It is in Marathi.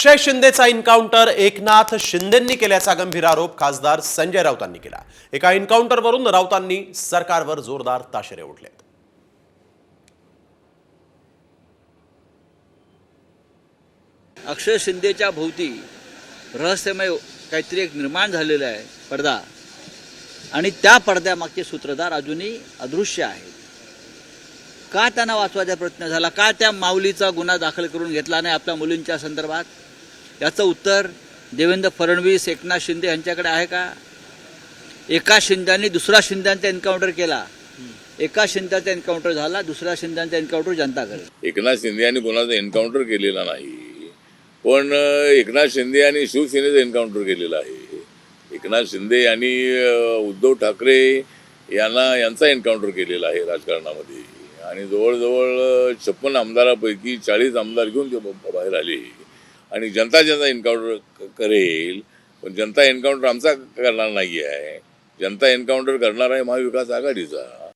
अक्षय शिंदेचा एन्काउंटर एकनाथ शिंदेंनी केल्याचा गंभीर आरोप खासदार संजय राऊतांनी केला. एका एन्काउंटरवरून राऊतांनी सरकारवर जोरदार ताशेरे ओढले अक्षय शिंदेच्या भोवती रहस्यमय काहीतरी एक निर्माण झालेलं आहे पडदा. आणि त्या पडद्यामागचे सूत्रधार अजूनही अदृश्य आहेत. का त्यांना वाचवायचा प्रयत्न झाला? का त्या माऊलीचा गुन्हा दाखल करून घेतला नाही आपल्या मुलींच्या संदर्भात? याचं उत्तर देवेंद्र फडणवीस एकनाथ शिंदे यांच्याकडे आहे का? एका शिंद्यांनी दुसरा शिंद्यांचा एन्काउंटर केला. एका शिंद्याचा एन्काउंटर झाला दुसऱ्या शिंद्यांचा एन्काउंटर जनता करेल. एकनाथ शिंदे यांनी कोणाचा एन्काउंटर केलेला नाही. पण एकनाथ शिंदे यांनी शिवसेनेचं एन्काउंटर केलेलं आहे. एकनाथ शिंदे यांनी उद्धव ठाकरे यांना यांचा एन्काउंटर केलेला आहे राजकारणामध्ये. आणि जवळजवळ छप्पन आमदारापैकी चाळीस आमदार घेऊन ते बाहेर आले. आणि जनता जनता एन्काउंटर करेल पण जनता एन्काउंटर आमचा करणार नाही आहे जनता एन्काउंटर करणार आहे महाविकास आघाडीचा.